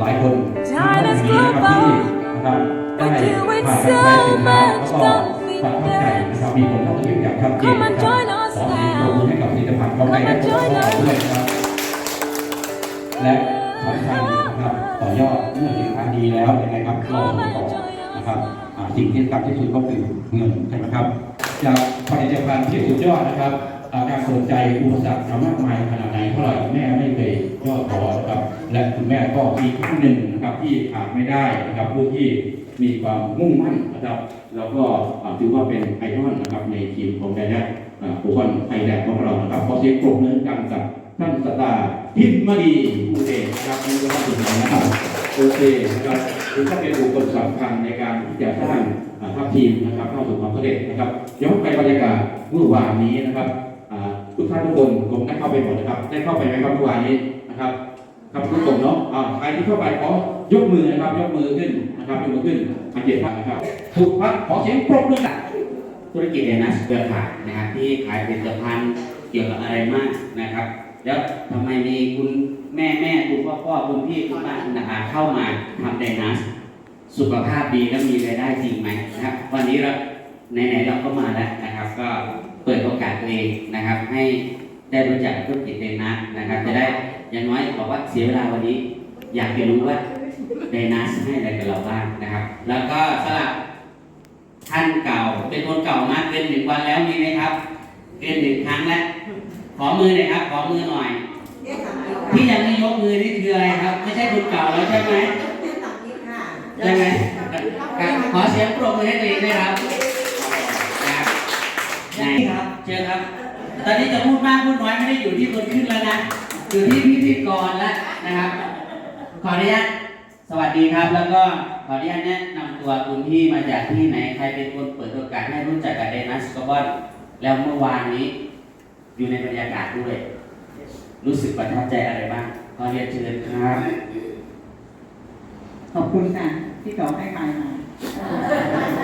หลายคนมีนะครับที่นะครับได้ผ่านการใช้สินค้าแล้วก็ความเข้าใจนะครับมีผลต่อชีวิตอย่างชัดเจนนะครับขอเสียงปรบมือให้กับผลิตภัณฑ์ของไทยและของเราด้วยนะครับและสำคัญนะครับต่อยอดเมื่อสินค้าดีแล้วยังไงครับเราส่งต่อ นะครับสิ่งที่สำคัญที่สุดก็คือเงินใช่ไหมครับจากผลิตภัณฑ์ที่สุดยอดนะครับการสนใจอุปสรรคมากมายขนาดไหนเท่าไหร่แม่ไม่เคยย่อท้อนะครับ และคุณแม่ก็มีท่านหนึ่งนะครับที่ขาดไม่ได้นะครับผู้ที่มีความมุ่งมั่นนะครับ แล้วก็ถือว่าเป็นไอดอลนะครับในทีมของไดแลกผู้คนไทยแลนด์ของเรานะครับขอเสียงปรบมือกันกับท่านสตาร์พิมมาดีผู้เอกนะครับนี่ก็สุดนะครับโอเคนะครับ ถือว่าเป็นบุคคลสำคัญในการที่จะสร้างอ่าทัพทีมนะครับเข้าสู่ความสำเร็จนะครับย้อนไปบรรยากาศเมื่อวานนี้นะครับทุกท่านทุกคนผมได้เข้าไปหมดนะครับ ได้เข้าไปไหมครับเมื่อวานนี้นะครับ ครับทุกคนเนาะใครที่เข้าไปขอยกมือนะครับยกมือขึ้นนะครับยกมือขึ้นมาเกียรติพักนะครับถูกพักขอเสียงปรบมือกันธุรกิจเดนัสเครือข่ายนะครับที่ขายผลิตภัณฑ์เกี่ยวกับอะไรมากนะครับ แล้วทำไมมีคุณ แม่แม่คุณพ่อพ่อคุณพี่คุณป้าคุณอาเข้ามาทำเดนัสสุขภาพดีแล้วมีรายได้จริงไหมนะครับ วันนี้เราไหนๆเราก็มาแล้วนะครับ ก็เปิดโอกาสตัวเองนะครับ ให้ได้รู้จักธุรกิจเดนัสนะครับ จะได้อย่างน้อยบอกว่าเสียเวลาวันนี้ อยากจะรู้ว่าเดนัสให้อะไรกับเราบ้างนะครับ แล้วก็สลับท่านเก่า เป็นคนเก่ามากเกินหนึ่งวันแล้วมีไหมครับเกินหนึ่งครั้งแล้วขอมือหน่อยครับ ขอมือหน่อย ที่ยังไม่ยกมือนี่คืออะไรครับ ไม่ใช่คนเก่าแล้วใช่ไหมใช่ไหมขอเสียงปรบมือให้ตัวเองด้วยครับครับไหนครับเชิญครับ ตอนนี้จะพูดมากพูดน้อยไม่ได้อยู่ที่คนขึ้นแล้วนะอยู่ที่พิธีกรแล้วนะครับ ขออนุญาตสวัสดีครับ แล้วก็ขออนุญาตแนะนำตัวคุณที่มาจากที่ไหนใครเป็นคนเปิดโอกาสให้รู้จักกับเดนัสกอบอนแล้วเมื่อวานนี้ อยู่ในบรรยากาศด้วย รู้สึกประทับใจอะไรบ้างขอเรียนเชิญครับ ขอบคุณค่ะ ที่ขอให้ไปมา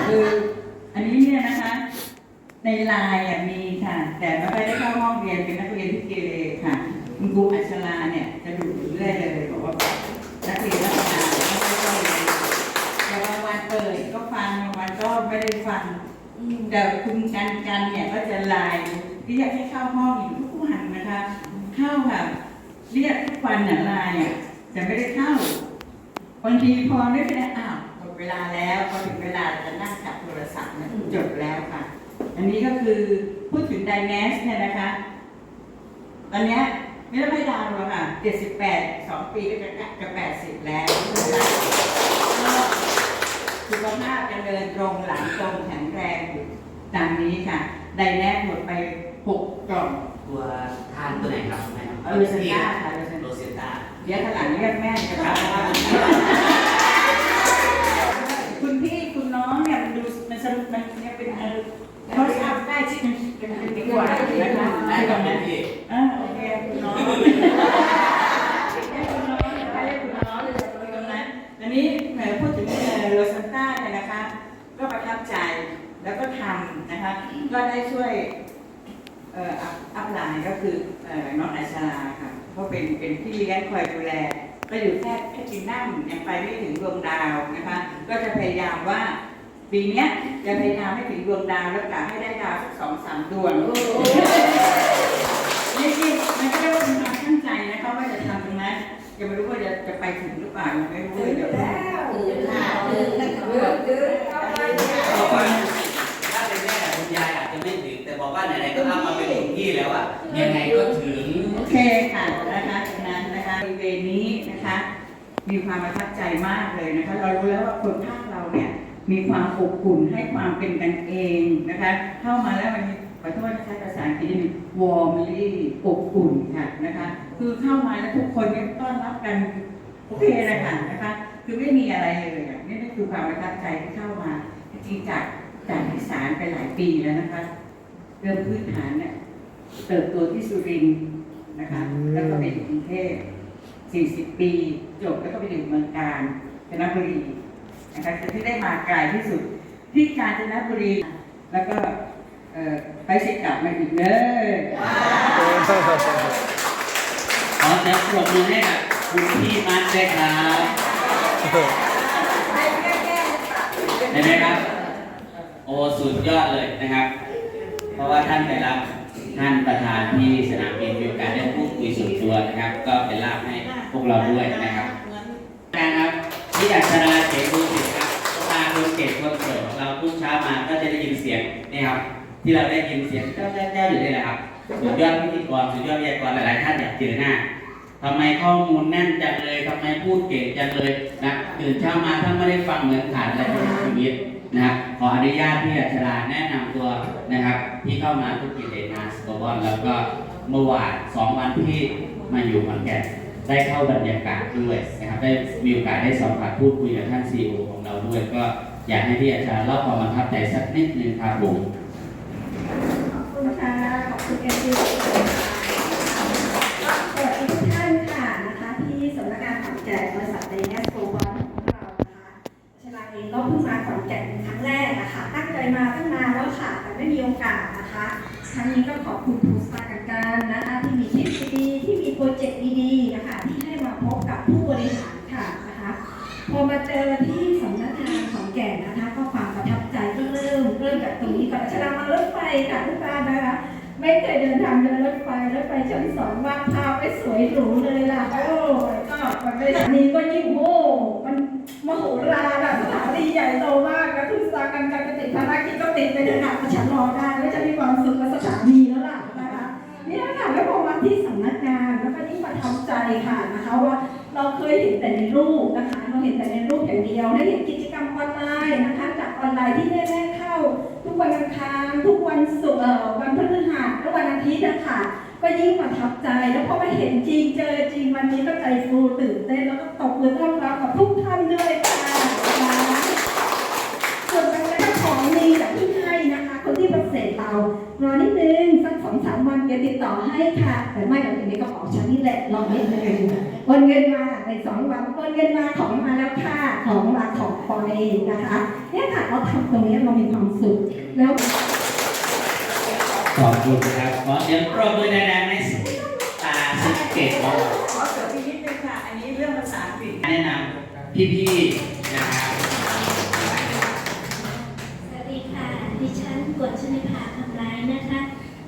คืออันนี้เนี่ยนะคะ ในไลน์อะมีค่ะ แต่ไม่ค่อยได้เข้าห้องเรียนเป็นนักเรียนที่เกเรค่ะคุณครูอัชราเนี่ยจะดูอยู่เรื่อยเลยบอกว่านักเรียนนักศึกษาไม่ค่อยเข้าเรียนแต่บางวันเปิดก็ฟังบางวันก็ไม่ได้ฟังแต่คุณกันกันเนี่ยก็จะไลน์เรียกให้เข้าห้องอยู่ทุกวันนะคะ เข้าแบบเรียกทุกวันหน่ะไลน์อะแต่ไม่ได้เข้าบางทีพอนึกได้อ้าวหมดเวลาแล้วพอถึงเวลาจะนั่งจับโทรศัพท์จบแล้วค่ะ อันนี้ก็คือพูดถึงไดแนสเนี่ยนะคะตอนนี้ไม่ต้องให้ดาวหรอกค่ะ78 2ปีก็จะจะ80แล้วนะคะก็สุขภาพจะเดินตรงหลังตรงแข็งแรงอยู่ตามนี้ค่ะ ไดแนสหมดไป6กล่อง ตัวทานตัวไหนครับแม่ครับเออเซนต้าค่ะเออเซนต้าโรเซนต้าเดี๋ยวขางหลังเรียกแม่จะครับคุณพี่คุณน้องเนี่ยมันดูมันสนุกมันเนี่ยเป็นเออเขาทำได้ชิดมันเป็นดีกว่านะคะได้กับแม่พี่อ่าโอเคคุณน้องให้คุณน้องให้คุณน้องเลยตรงนั้นอันนี้แหมพูดถึงโรซันต้าเนี่ยนะคะ ก็ประทับใจแล้วก็ทำนะคะ ก็ได้ช่วยเอ่ออัพอัพไลน์ก็คือเอ่อน้องอัชราค่ะเขาเป็นเป็นพี่เลี้ยงคอยดูแล ก็อยู่แค่แค่กินนั่งยังไปไม่ถึงดวงดาวนะคะ ก็จะพยายามว่าปีเนี้ยจะพยายามให้ถึงดวงดาวแล้วกะให้ได้ดาวสักสองสามดวงนี่นี่มันก็เรียกว่าเป็นความตั้งใจนะคะว่าจะทำตรงนั้นยังไม่รู้ว่าจะจะไปถึงหรือเปล่ายังไม่รู้เลยเดี๋ยวบอกว่าถ้ บอกว่าไหนๆก็เอามาเป็นของพี่แล้วอะยังไงก็ถึงโอเคค่ะนะคะตรงนั้นนะคะบริเวณนี้นะคะ มีความประทับใจมากเลยนะคะ เรารู้แล้วว่าคนภาคเราเนี่ยมีความอบอุ่นให้ความเป็นกันเองนะคะ เข้ามาแล้วมันมีขอโทษนะคะภาษาอังกฤษจะมี warmly อบอุ่นค่ะนะคะ คือเข้ามาแล้วทุกคนเนี่ยต้อนรับกันโอเคเลยค่ะนะคะ คือไม่มีอะไรเลยอะนี่นี่คือความประทับใจที่เข้ามาจริงๆจากจากอีสานไปหลายปีแล้วนะคะ เริ่มพื้นฐานเนี่ยเติบโตที่สุรินทร์นะคะ แล้วก็ไปอยู่กรุงเทพ40 ปี จบแล้วก็ไปอยู่เมืองการจันทบุรีนะคะคือที่ได้มาไกลที่สุด ที่กาญจนบุรี แล้วก็เอ่อไปสิกลับมาอีกเนอะขอเสียงปรบมือให้กับคุณพี่มัดด้วยครับได้ไหมครับ โอ้สุดยอดเลยนะครับเพ ราะว่าท่านไปรับท่านประธานที่สนามบินมีโอกาสได้พูดคุยส่วนตัวนะครับ ก็เป็นลาภให้พวกเราด้วยนะครับการครับที่อัชราเสดูสิครับตาคนเก่งคนเก่งเราทุกเช้ามาก็จะได้ยินเสียงนี่ครับที่เราได้ยินเสียงเจ้าเจ้าเจ้าอยู่นี่แหละครับสุดยอดพิธีกรสุดยอดวิทยากรหลายๆท่านอยากเจอหน้าทำไมข้อมูลแน่นจังเลยทำไมพูดเก่งจังเลยนะตื่นเช้ามาถ้าไม่ได้ฟังเหมือนขาดอะไรในชีวิต นะครับขออนุญาตที่อัชราแนะนำตัวนะครับ ที่เข้ามาธุรกิจเดนนาสโกบอลแล้วก็เมื่อวานสองวันที่มาอยู่ขอนแก่นได้เข้าบรรยากาศด้วยนะครับ ได้มีโอกาสได้สัมผัสพูดคุยกับท่านซีอของเราด้วย ก็อยากให้ที่อาจารย์เล่าความประทับใจสักนิดนึงครับผมขอบคุณค่ะขอบคุณเอ็มดีสวัสดี 参与。 นะคะว่าเราเคยเห็นแต่ในรูปนะคะ เราเห็นแต่ในรูปอย่างเดียวได้เห็นกิจกรรมออนไลน์นะคะ จากออนไลน์ที่แน่ๆเข้า ทุกวันอังคารทุกวันศุกร์วันพฤหัสและวันอาทิตย์นะคะก็ยิ่งประทับใจแล้วพอมาเห็นจริงเจอจริงวันนี้ก็ใจฟูตื่นเต้นแล้วก็ตบมือต้อนรับกับทุกท่านด้วยค่ะส่วนบางท่านของดีจากที่ให้นะคะ คนที่มาเส ร็จเรารอนิดนึงสักสองสามวันเดี๋ยวติดต่อให้ค่ะ แต่ไม่หรอกในกระเป๋าฉันนี่แหละรอนิดนึงโอนเงินมาในสองวันโอนเงินมาของมาแล้วค่ะของมาของปอยนะคะเนี่ยค่ะเราทำตรงนี้เรามีความสุขแล้วขอบคุณครับขอเสียงปรบมือดังๆให้ตาสิเกตของเราขอเสริมอีกนิดนึงค่ะอันนี้เรื่องภาษาอังกฤษแนะนำพี่ๆนะครับ สวัสดีค่ะ ดิฉันกวดชนิภาคำร้ายนะคะ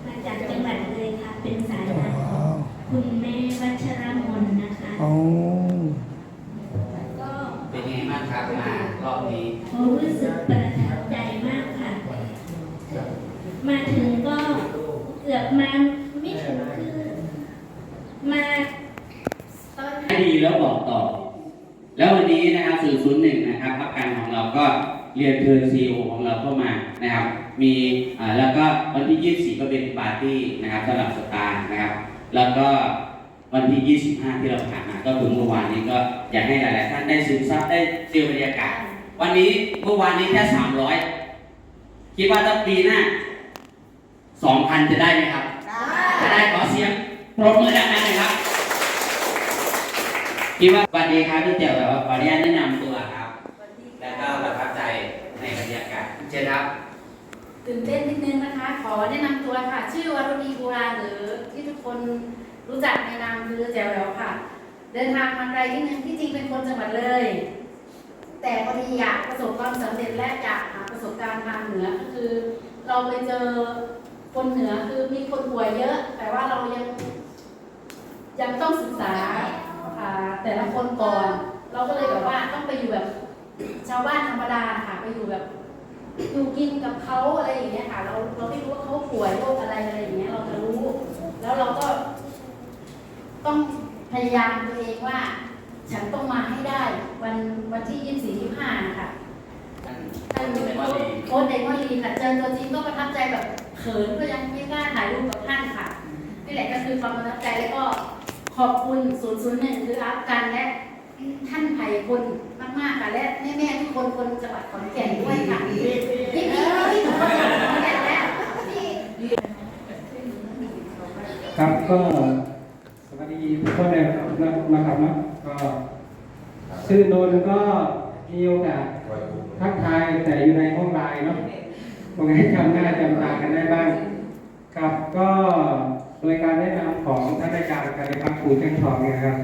มาจากจังหวัดเลยค่ะ เป็นสายงานของคุณแม่วัชรมนนะคะ ก็ เป็นไงบ้างครับมารอบนี้ รู้สึกประทับใจมากค่ะ มาถึงก็เกือบมาไม่ถึงคือมาตอน ให้ดีแล้วบอกต่อ แล้ววันนี้นะครับสื่อศูนย์หนึ่งนะครับพักการของเราก็เรียนเชิญซีอของเราเข้ามา นะครับ มีอ่าแล้วก็วันที่ 24 ก็เป็นปาร์ตี้นะครับสำหรับสตาร์นะครับ แล้วก็วันที่ 25 ที่เราผ่านมาก็คือเมื่อวานนี้ก็อยากให้หลาย ๆ ท่านได้ซึมซับได้เจอบรรยากาศ วันนี้เมื่อวานนี้แค่ 300 คิดว่าถ้าปีหน้า 2,000 จะได้ไหมครับถ้าได้ขอเสียงปรบมือดังๆหน่อยครับคิดว่าสวัสดีครับพี่เจียวแบบว่าขออนุญาตแนะนำตัวครับ แล้วก็ประทับใจในบรรยากาศเชิญครับ ตื่นเต้นนิดนึงนะคะ ขอแนะนำตัวค่ะ ชื่อวรุณีบูราหรือที่ทุกคนรู้จักในนามคือแจวแล้วค่ะ เดินทางมาไกลนิดนึงที่จริงเป็นคนจังหวัดเลย แต่พอดีอยากประสบความสำเร็จและอยากหาประสบการณ์ทางเหนือก็คือ เราไปเจอคนเหนือคือมีคนป่วยเยอะ แต่ว่าเรายัง ยังต้องศึกษาอ่าแต่ละคนก่อน เราก็เลยแบบว่าต้องไปอยู่แบบ ชาวบ้านธรรมดาค่ะไปอยู่แบบ อยู่กินกับเขาอะไรอย่างเงี้ยค่ะ เราเราไม่รู้ว่าเขาป่วยโรคอะไรอะไรอย่างเงี้ยเราจะรู้ แล้วเราก็ต้องพยายามตัวเองว่า ฉันต้องมาให้ได้ วันวันที่ยี่สี่ยี่ห้าค่ะท่านเป็นโค้ชเดมอลีค่ะเจอตัวจริงก็ประทับใจแบบเขินก็ยังไม่กล้าถ่ายรูปกับท่านค่ะนี่แหละก็คือความประทับใจแล้วก็ขอบคุณศูนย์ศูนย์หนึ่งคืออัพกันและ ท่านไผ่คนมากๆค่ะและแม่ๆทุกคนคนจังหวัดขอนแก่นด้วยค่ะนี่พี่ที่ทุกคนจังหวัดขอนแก่นและที่ครับก็สวัสดีทุกคนเลยนะครับนะครับนาะก็ชื่อนนก็มีโอกาสทักทายแต่อยู่ในห้องไลน์เนาะคงให้จำหน้าจำตากันได้บ้างครับก็โดยการแนะนำของท่านอาจารย์การพักครูเชียงทองเนี่ยนะครับ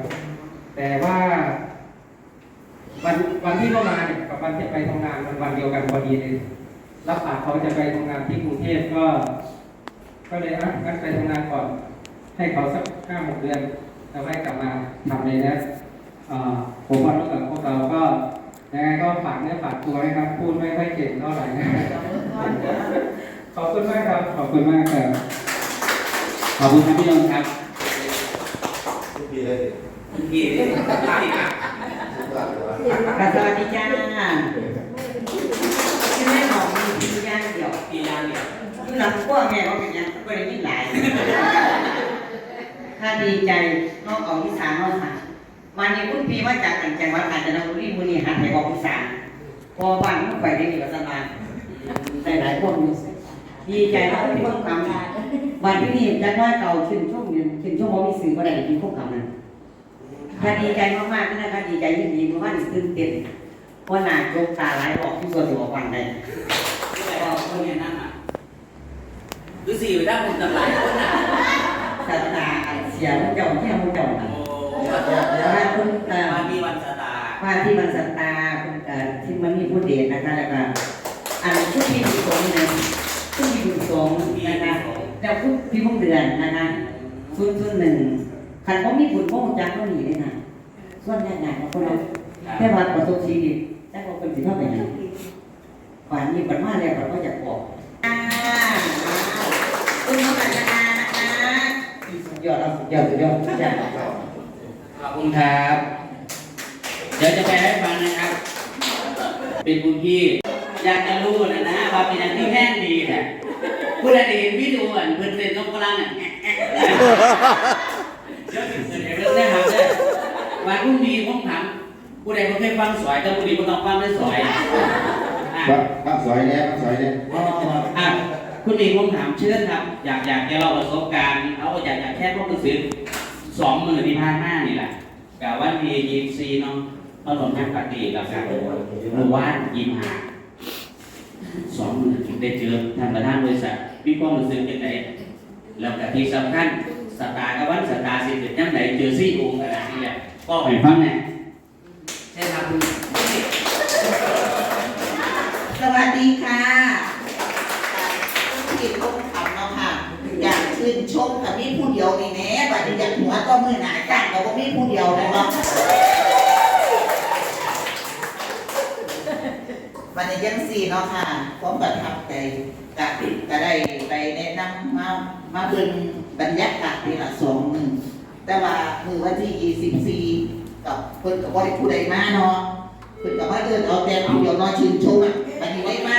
แต่ว่า วันวันที่เข้ามาเนี่ยกับวันที่ไปทำงานมันวันเดียวกันพอดีเลยรับปากเขาจะไปทำงานที่กรุงเทพก็ ก็เลยอะงั้นไปทำงานก่อน ให้เขาสักห้าหกเดือนแล้วให้กลับมาทำเลยนะอ่าผมว่ารู้กับพวกเราก็ยังไงก็ฝากเนื้อฝากตัวนะครับ พูดไม่ค่อยเก่งเท่าไหร่นะขอบคุณมากครับ ขอบคุณมากครับ ขอบคุณครับพี่นนท์ครับพี่เลยคุณพี่นี่ตายครับทุกวันเลย วะสวัสดีจ้าที่แม่บอกมีพี่ย่างเดียวพี่ยางเนี่ยที่หลังพวกแม่ก็เป็นยังก็ได้ยินหลายถ้าดีใจน้องออกอีสานน้องค่ะวันนี้คุณพี่มาจากจังหวัดกาญจนบุรีมือนี้หันไปออกอีสานพอบ้านมันไปได้ดีกว่าสบายได้หลายคนอยู่ดีใจแล้วที่ต้องทำวันที่นี่จะน้อยเก่าขึ้นช่วงหนึงขึ้นช่วงว่ามีสื่อก็ได้ดีพวกเขานั้น ถ้าดีใจมากๆนะคะดีใจยิ่งดีเพราะว่านี่ตื่นเต้นเพราะหนาโจกตาไหลออกที่ส่วนตัวฟังได้ที่ไหนบอกคนเนี่ยนั่นอะคือสี่ไปได้คนตำลายคนอะสตาเสียมุเจ้าเที่ยวมุเจ้าโอ้ว่าคุณเอ่อวันนี้วันสตาร์ว่าที่มันสตาคุณเอ่อที่มันมีผู้เดชนะคะแล้วก็อันชุดที่บุญสงฆ์นะชุดที่บุญสงฆ์พี่นะนะคะแล้วชุดพี่พงเดือนนะคะชุดชุดหนึ่ง ขันเขามีบุญพงจักก็หนีเลยนะส่วนใหญ่ๆของคนเราแค่ว่าประสบชีวิตแต่พอเป็นสิเข้าไปไหนป่านนี้ปัญมาแล้วเราก็จะบอกอ่าคุณน้องปัญญานะคะสุดยอดเอาสุดยอดสุดยอดสุดยอดขอบคุณครับ เดี๋ยวจะไปให้ฟังนะครับ เป็นคุณพี่อยากจะรู้นะนะว่าเป็นอย่างที่แห้งดีแหละผู้ใดได้เห็นวิดีโออันเพิ่นเป็นนกกระลังอะ แอะแอะเดี๋ยวถึงเดี๋ยวเรื่องได้ครันี่ยว่าคุณดีผมถามผู้ใดบ่เคยฟังสอยแต่ผู้ดีบ่ต้องฟังได้สอยอะครับครับสวยแล้วครับสวยแล้วอ๋ออะคุณดีผมถามเชิญครับ อยากอยากจะเล่าประสบการณ์เอาอยากอยากแค่พวกหนังสือสองหมื่นที่ผ่านมานี่แหละกับวันที่ยี่สิบสี่เนาะถนนแม่ปฏิกับการหมู่บ้านยิ้มหาสองหมื่นได้เจอท่านประธานบริษัทพี่ป้อมหนังสือเป็นไหนแล้วก็ที่สำคัญ สตาร์กับวันสตาร์สิเป็นยังไงเจอซี่องค์กันนี่แหละก็ไปฟังแน่ใช่ครับสวัสดีค่ะที่พบคำเนาะค่ะ อยากชื่นชมกับมีผู้เดียวนี่แน่บัดนี้อยากหัวก็มือหนาจ้างกับบ่มีผู้เดียวเลยเนาะวันนี้ยังสี่เนาะค่ะผมประทับใจกะก็ได้ไปแนะนำมามาเบิ่ง บรรยากาศนี่ละสองหนึ่งแต่ว่ามือวันที่ยี่สิบสี่กับเพิ่นกับบ่ได้ผู้ใดมาเนาะเพิ่นก็มาเดินเอาแต่ผู้เดียวน้อยชื่นชมอะบัดนี้ได้มา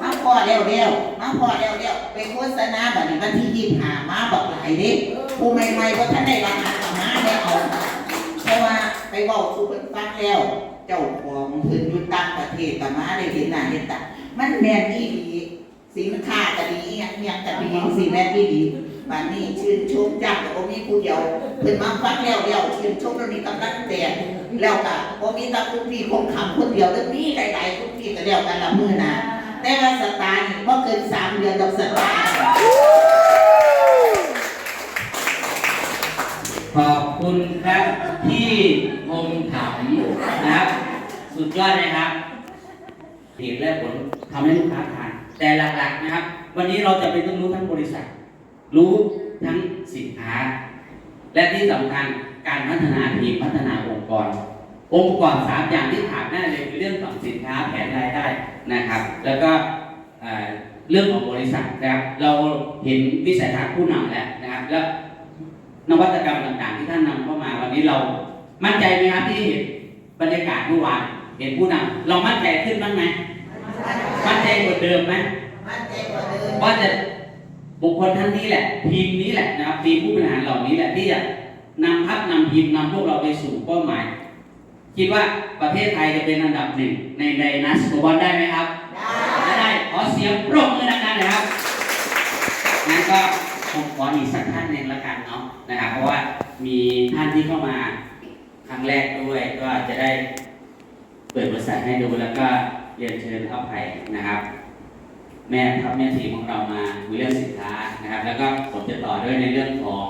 มาพอแล้วแล้วมาพอแล้วแล้วไปโฆษณาบัดนี้วันที่ยี่สิบห้ามาบอกหลายเด้ผู้ใหม่ๆก็ท่านได้รับงานกับมาได้เอาเพราะว่าไปเว้าสู่เพิ่นฟังแล้ว เจ้าของเพิ่นอยู่ต่างประเทศก็มาได้เห็นหน้าเห็นตามันแม่นอีหลีสินค้าก็ดีอีหยังอีหยังก็ดีสิแม่นอีหลี บัดนี้ชื่นชมจังก็บ่มีผู้เดียวเพิ่นมาฟังแล้วแล้วชื่นชมแล้วนี่กำลังแตกแล้วก็บ่มีแตาคุณพี่คงคำคนเดียวแล้วมีหลายๆคุณพี่ก็แล้วกันละมือนะแต่ว่าสตาร์นี่บ่เกินสามเดือนดอกสตาร์ขอบคุณครับที่คมถามนะครับ สุดยอดเลยครับเหตุและผลทำให้ลูกค้าทานแต่หลักๆนะครับ วันนี้เราจะเป็นต้องรู้ทั้งบริษัท รู้ทั้งสินค้า และที่สำคัญการพัฒนาทีมพัฒนาองค์กร องค์กรสามอย่างที่ขาดแน่เลยคือเรื่องของสินค้าแผนรายได้นะครับ แล้วก็เรื่องของบริษัทนะครับเราเห็นวิสัยทัศน์ผู้นำแล้วนะครับ แล้วนวัตกรรมต่างๆ ที่ท่านนำเข้ามาวันนี้เรามั่นใจไหมครับที่เห็นบรรยากาศเมื่อวานเห็นผู้นำเรามั่นใจขึ้นบ้างไหมมั่นใจกว่าเดิมไหมมั่นใจกว่าเดิมว่าจะ บุคคลท่านนี้แหละ ทีมนี้แหละนะครับทีมผู้บริหารเหล่านี้แหละที่จะนำพักนำทีมนำพวกเราไปสู่เป้าหมาย คิดว่าประเทศไทยจะเป็นอันดับหนึ่งในไดนัสบอลได้ไหมครับ ได้ได้ขอเสียงปรบมือดังๆหน่อยครับงั้นก็ผมขออีกสักท่านหนึ่งละกันเนาะนะครับเพราะว่ามีท่านที่เข้ามาครั้งแรกด้วยก็จะได้เปิดบริษัทให้ดูแล้วก็เรียนเชิญเข้าไปนะครับ แม่ทัพแม่ทีมของเรามาคุยเรื่องสินค้านะครับ แล้วก็ผมจะต่อด้วยในเรื่องของ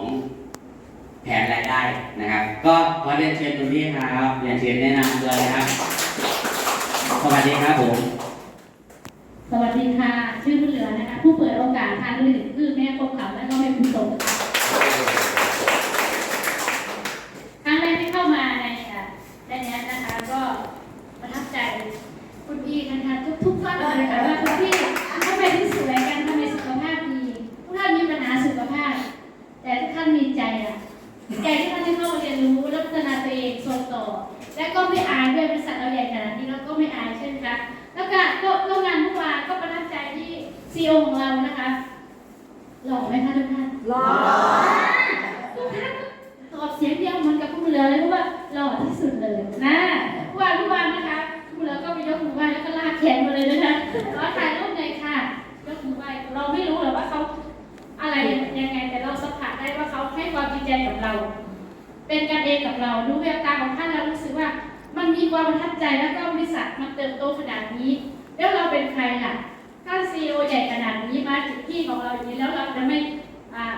แผนรายได้นะครับ ก็ขอเรียนเชิญตรงนี้ครับเรียนเชิญแนะนำตัวเลยครับสวัสดีครับผมสวัสดีค่ะ ชื่อผู้เหลือนะคะ ผู้เปิดโอกาสทางลื่นคือแม่พบเขาและก็แม่คุณสมครั้งแรกที่เข้ามาในในนี้นะคะ ก็ประทับใจคุณพี่นะคะทุกๆท่านเลยนะคะว่าคุณพี่ ไมถึงสวยกันทำไมสุขภาพดีทุกท่านมีปัญหาสุขภาพ แต่ทุกท่านมีใจอะใจที่ท่านได้เข้ามาเรียนรู้และพัฒนาตัวเองส่งต่อ และก็ไม่อายด้วยบริษัทเราใหญ่ขนาดนี้แล้วก็ไม่อายใช่ไหมคะแล้วก็ก็ก็งานเมื่อวานก็ประทับใจที่ซีอของเรานะคะหล่อไหมคะทุกท่านรอทุกท่านตอบเสียงเดียวเหมือนกับผู้เรือเลยเพราะว่าหล่อที่สุดเลยนะเมื่อวานเมื่อวาน มือไหว้เราไม่รู้หรอกว่าเขาอะไรยังไงแต่เราสัมผัสได้ว่าเขาให้ความจริงใจกับเรา เป็นกันเองกับเราดูแววตาของท่านแล้วรู้สึกว่า มันมีความประทับใจแล้วก็บริษัทมันเติบโตขนาดนี้ แล้วเราเป็นใครล่ะท่านซีอใหญ่ขนาดนี้มาถึงที่ของเราอย่างนี้แล้วเราจะไม่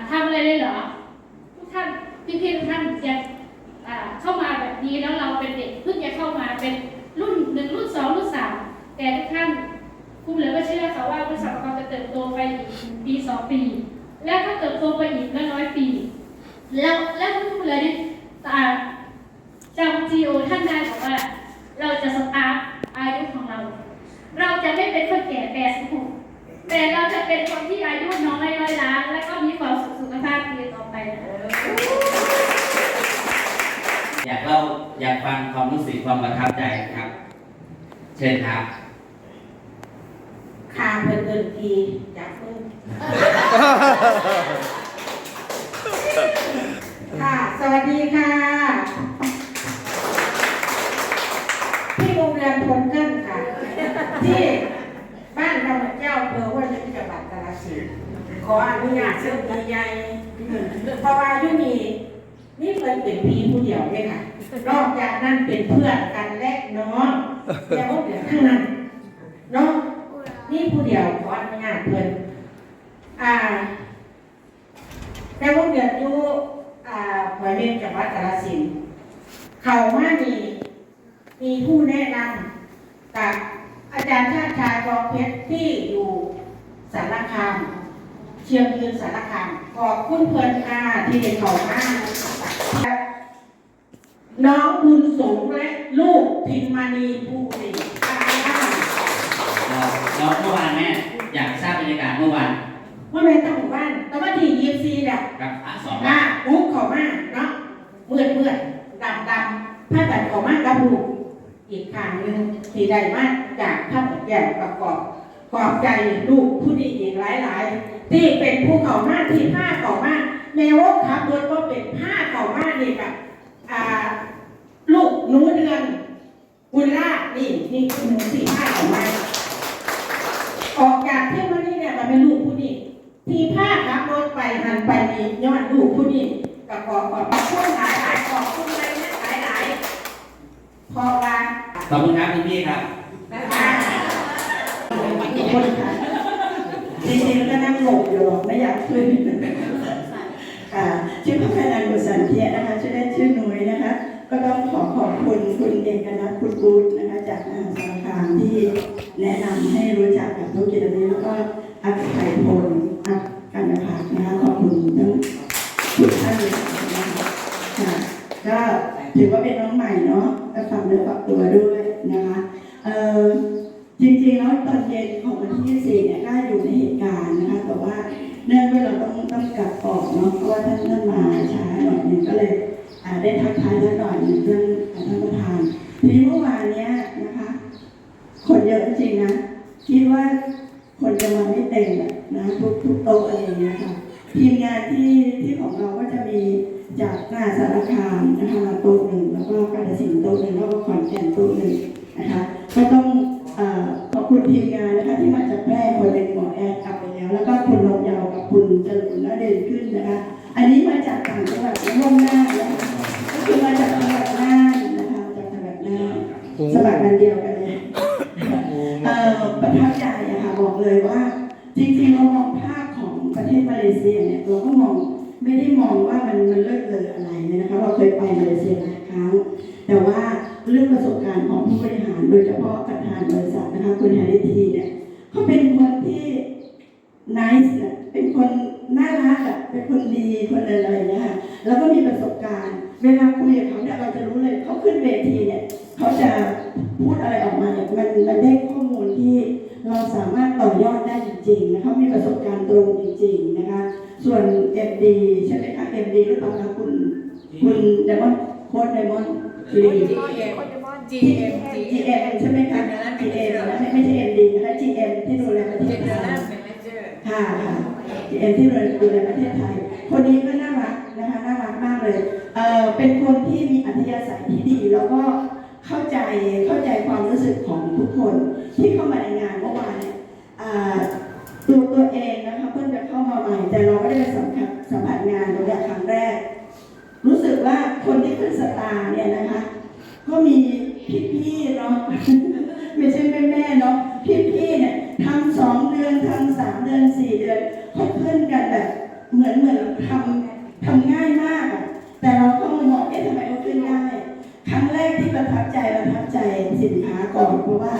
ทำอะไรเลยเหรอทุกท่านพี่ๆทุกท่านจะเข้ามาแบบนี้แล้วเราเป็นเด็กเพิ่งจะเข้ามาเป็นรุ่นหนึ่งรุ่นสองรุ่นสามแต่ทุกท่าน คุณเหลือก็เชื่อค่ะว่าบริษัทของเราจะเติบโตไปอีกปีสองปี แล้วก็เติบโตไปอีกน้อยปี แล้วแล้วทุกคนเลยเนี่ยอ่าจำจีโอท่านได้บอกว่า เราจะสตาร์ทอายุของเรา เราจะไม่เป็นคนแก่แปดสิบหกแต่เราจะเป็นคนที่อายุน้อยร้อยล้าน และก็มีความสุขสุขภาพดีต่อไปอยากเล่าอยากฟังความรู้สึกความประทับใจครับ เชิญครับ คาเพิ่นเอินทีจากเพิ่นค่ะ สวัสดีค่ะพี่วงเรียนพลเกิ้ลค่ะ ที่บ้านเราเจ้าเพอว่าจะจังหวัดกาฬสินธุ์ขออนุญาตเชิญดีใหญ่เพราะว่าอยุนี่นี่เพิ่นเป็นพี่ผู้เดียวเลยค่ะนอกจากนั้นเป็นเพื่อนกันและน้องแต่ว่าเดี๋ยวทั้งนั้นเนาะนี่ ผู้เดียวขออนุญาตเพิ่นอ่าแต่ว่าเดือนอยู่อ่าหอยเม็ดจังหวัดกาฬสินธุ์เขามานีมีผู้แนะนำกับอาจารย์ชาติชายรองเพชรที่อยู่สารคามเชียงยืนสารคามขอบคุณเพิ่นค่ะที่ได้เข้ามานะคะน้องบุญสงและลูกพิมมานีภูริค่ะเราเราเมื่อวานแม่อยากทราบบรรยากาศเมื่อวานว่าแม่ตั้งหมู่บ้านแต่ว่าที่ยีซีเนี่ยกับอะสองอ่าอุ้มเขามาเนาะเมื่อนเมื่อนดำดำผ้าตัดเขามากับลูกอีกข้างหนึ่งที่ได้มาจากข้าวแก่ประกอบขอบใจลูกผู้ดีอีกหลายหลายๆที่เป็นผู้เขามาที่ผ้าเขามาแม้ว่าขับรถก็เป็นผ้าเขามานี่แบบอ่าลูกหนูเดือนบุญลาภนี่นี่คือหนูสี่ผ้าเขามาออกจากเที่ ยววันนี้เนี่ยมันเป็นลูกผู้นี้ที่พาขับรถไปหันไปนี่ย้อนลูกผู้นี้กับขอขอบพระคุณหลายหลายๆขอบคุณเลยนะหลายหลายๆเพราะว่าขอบคุณครับคุณพี่ครับคนค่ะจริงๆก็นั่งหลบอยู่หรอกไม่อยากขึ้นค่ะชื่อพัฒนาบุสันเทียนะคะชื่อเล่นชื่อนุ้ยนะคะ ก็ต้องขอขอบคุณคุณเอกนัทคุณบูธนะคะ จากมหาสารคามที่แนะนำให้รู้จักกับธุรกิจอันนี้แล้วก็ อักไข่พลอักกันนะคะนะคะขอบคุณทั้งทุกท่านเลยนะคะค่ะก็ถือว่าเป็นน้องใหม่เนาะก็ฟังเนื้อฝักตัวด้วยนะคะเอ่อจริงๆแล้วตอนเย็นของวันที่4เนี่ยก็อยู่ในเหตุการณ์นะคะแต่ว่าเนื่องด้วยเราต้องต้องกลับออกเนาะเพราะว่าท่านท่านมาช้าหน่อยหนึงก็เลยอ่าได้ทักทายท่านหน่อยหนึ่งเรื่องท่านประธานทีนี้เมื่อวานเนี้ยนะคะ คนเยอะจริงนะคิดว่า จะมาไม่เต็มอะนะทุกทุกโต๊ะอะไรอย่างเงี้ยค่ะทีมงานที่ที่ของเราก็จะมีจากหน้าสารคามนะคะมาโต๊ะหนึ่งแล้วก็กาฬสินธุ์โต๊ะหนึ่งแล้วก็ขอนแก่นโต๊ะหนึ่งนะคะก็ต้องเอ่อขอบคุณทีมงานนะคะที่มาจากแพร่คนเป็นหมอแอร์กลับไปแล้ว แล้วก็คุณลงยาวกับคุณจรุนและเด่นขึ้นนะคะ อันนี้มาจากต่างจังหวัดและล่วงหน้านะคะก็คือมาจากจังหวัดน่านนะคะจากจังหวัดน่านสมัครกันเดียวกันเลยเอ่ทับใจอะค่ะบอกเลยว่า จริงๆเรามองภาพของประเทศมาเลเซียเนี่ยเราก็มองไม่ได้มองว่ามันมันเลิศเลออะไรเนี่ยนะคะเราเคยไปมาเลเซียหลายครั้ง แต่ว่าเรื่องประสบการณ์ของผู้บริหาร โดยเฉพาะประธานบริษัทนะคะคุณแฮร์รี่ทีเนี่ยเขาเป็นคนที่ nice เนี่ยเป็นคนน่ารักอะเป็นคนดีคนอะไรเนี่ยค่ะแล้วก็มีประสบการณ์ เวลาคุยกับเขาเนี่ยเราจะรู้เลยเขาขึ้นเวทีเนี่ยเขาจะพูดอะไรออกมาเนี่ยมันมันได้ข้อมูลที่ เราสามารถต่อยอดได้จริงๆนะคะมีประสบการณ์ตรงจริงๆนะคะส่วน MD ใช่ไหมคะ MD หรือเปล่าคะคุณคุณเดมอนโค้ดเดมอนลี GM ใช่ไหมคะ GM นะไม่ไม่ใช่ MD นะคะ GM ที่ดูแลประเทศไทยค่ะค่ะ GM ที่ดูแลประเทศไทย คนนี้ก็น่ารักนะคะน่ารักมากเลยเอ่อเป็นคนที่มีอัธยาศัยที่ดีแล้วก็เข้าใจเข้าใจความรู้สึกของทุกคน ที่เข้ามาในงานเมื่อวานเนี่ยตัวตัวเองนะคะเพิ่งจะเข้ามาใหม่แต่เราไม่ได้ไปสัมผัสสัมผัสงานเราครั้งแรก รู้สึกว่าคนที่ขึ้นสตาร์เนี่ยนะคะ ก็มีพี่ๆเนาะไม่ใช่แม่แม่ๆเนาะพี่ๆเนี่ยทำสองเดือนทำสามเดือนสี่เดือนเขาขึ้นกันแบบเหมือนเหมือนทำทำง่ายมากอะแต่เราก็มามองเอ๊ะทำไมเขาขึ้นได้ครั้งแรกที่ประทับใจประทับใจสินค้าก่อนเพราะว่า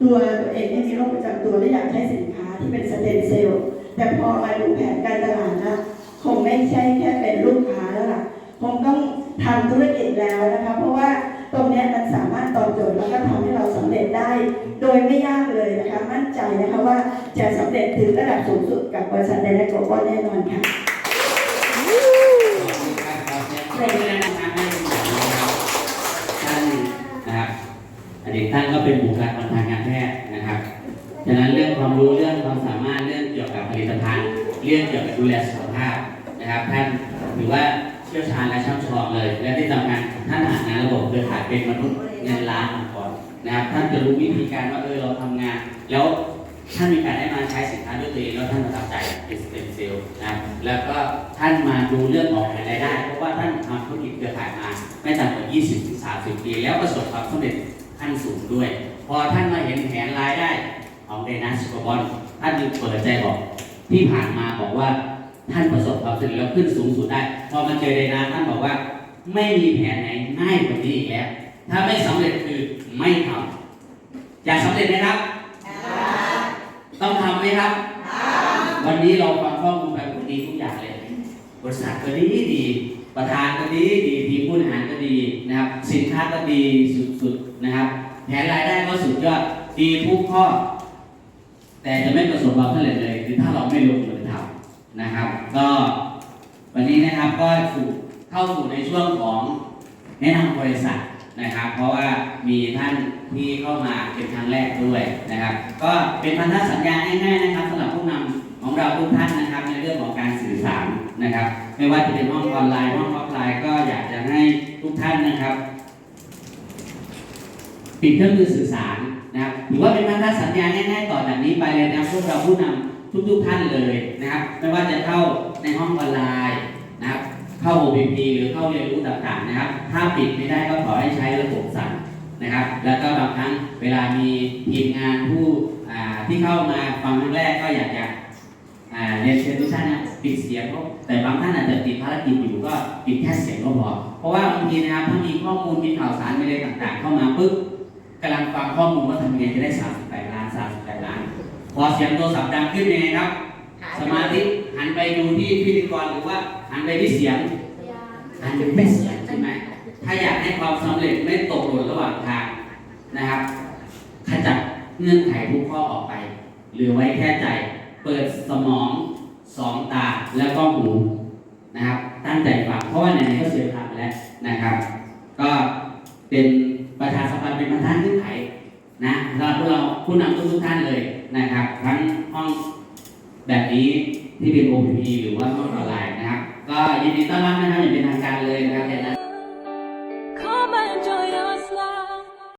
ตัวตัวเองเนี่ยมีโรคประจำตัวและอยากใช้สินค้าที่เป็นสเตนเซลล์แต่พอมาดูแผนการตลาดนะคงไม่ใช่แค่เป็นลูกค้าแล้วล่ะคงต้องทำธุรกิจแล้วนะคะ เพราะว่าตรงนี้มันสามารถตอบโจทย์แล้วก็ทำให้เราสำเร็จได้ โดยไม่ยากเลยนะคะมั่นใจนะคะว่าจะสำเร็จถึงระดับสูงสุดกับบริษัทไดนาโกลบอลแน่นอนค่ะเสียงปรบมือนะครับให้คุณหมอนะท่านนะครับอดีตท่านก็เป็นบุคลากรทาง กี่ยวกับดูแลสุขภาพนะครับ ท่านถือว่าเชี่ยวชาญและช่ำชองเลย และที่สำคัญท่านอ่างานระบบเครือข่ายเป็นมนุษย์เงินล้านมาก่อนนะครับท่านจะรู้วิธีการว่าเออเราทำงาน แล้วท่านมีการได้มาใช้สินค้าด้วยตัวเองแล้วท่านประทับใจเป็นสเต็มเซลล์นะครับแล้วก็ท่านมาดูเรื่องออกรายได้ เพราะว่าท่านทำธุรกิจเครือข่ายมาไม่ต่ำกว่า 20ถึง30 ปี แล้วประสบความสำเร็จขั้นสูงด้วย พอท่านมาเห็นแผนรายได้ของเดนัสซูเปอร์บอลท่านจึงเปิดใจบอก ที่ผ่านมาบอกว่าท่านประสบความสำเร็จแล้วขึ้นสูงสุดได้ พอมาเจอเดนัสท่านบอกว่า ไม่มีแผนไหนง่ายกว่านี้อีกแล้ว ถ้าไม่สำเร็จคือไม่ทำอยากสำเร็จไหมครับ ต้องทำไหมครับ วันนี้เราฟังข้อมูลไปหมดดีทุกอย่างเลย บริษัทก็ดีดี ประธานก็ดีดีทีมผู้บริหารก็ดีนะครับ สินค้าก็ดีสุดๆนะครับ แผนรายได้ก็สุดยอด ดีทุกข้อ แต่จะไม่ประสบความสำเร็จเลยคือถ้าเราไม่ลงมือทำนะครับ ก็วันนี้นะครับก็สู่เข้าสู่ในช่วงของแนะนำบริษัทนะครับ เพราะว่ามีท่านที่เข้ามาเป็นครั้งแรกด้วยนะครับ ก็เป็นพันธสัญญาง่ายๆนะครับสำหรับผู้นำของเราทุกท่านนะครับ ในเรื่องของการสื่อสารนะครับ ไม่ว่าจะเป็นห้องออนไลน์ห้องออฟไลน์ก็อยากจะให้ทุกท่านนะครับ ปิดเครื่องมือสื่อสาร นะครับถือว่าเป็นพันธสัญญาง่ายๆต่อจากนี้ไปเลยนะพวกเราผู้นำทุกๆท่านเลยนะครับ ไม่ว่าจะเข้าในห้องออนไลน์นะครับ เข้า OPP หรือเข้าเรียนรู้ต่างๆนะครับ ถ้าปิดไม่ได้ก็ขอให้ใช้ระบบสั่นนะครับ แล้วก็บางครั้งเวลามีทีมงานผู้ที่เข้ามาฟังครั้งแรกก็อยากจะเรียนเชิญทุกท่านนะปิดเสียงเพแต่บางท่านอาจจะติดภารกิจอยู่ก็ปิดแค่เสียงก็พอเพราะว่าบางทีนะครับถ้ามีข้อมูลมีข่าวสารอะไรต่างๆ เข้ามาปุ๊บ กำลังฟังข้อมูลว่าทำยังไงจะได้ 38 ล้าน 38 ล้านพอเสียงโทรศัพท์ดังขึ้นยังไงครับ สมาธิหันไปดูที่พิธีกรหรือว่าหันไปที่เสียงหันไปที่เสียงใช่ไหมถ้าอยากให้ความสำเร็จไม่ตกหล่นระหว่างทางนะครับขจัดเงื่อนไขทุกข้อออกไปเหลือไว้แค่ใจเปิดสมองสองตาแล้วก็หูนะครับ ตั้งใจฟังเพราะว่าไหนๆก็เสียทางไปแล้วนะครับ ก็เป็น ประธานสภาเป็นประธานเงื่อนไขนะสำหรับพวกเราผู้นำทุกท่านเลยนะครับ ทั้งห้องแบบนี้ที่เป็น OPP หรือว่าห้องออนไลน์นะครับ ก็ยินดีต้อนรับนะครับอย่างเป็นทางการเลยนะครับ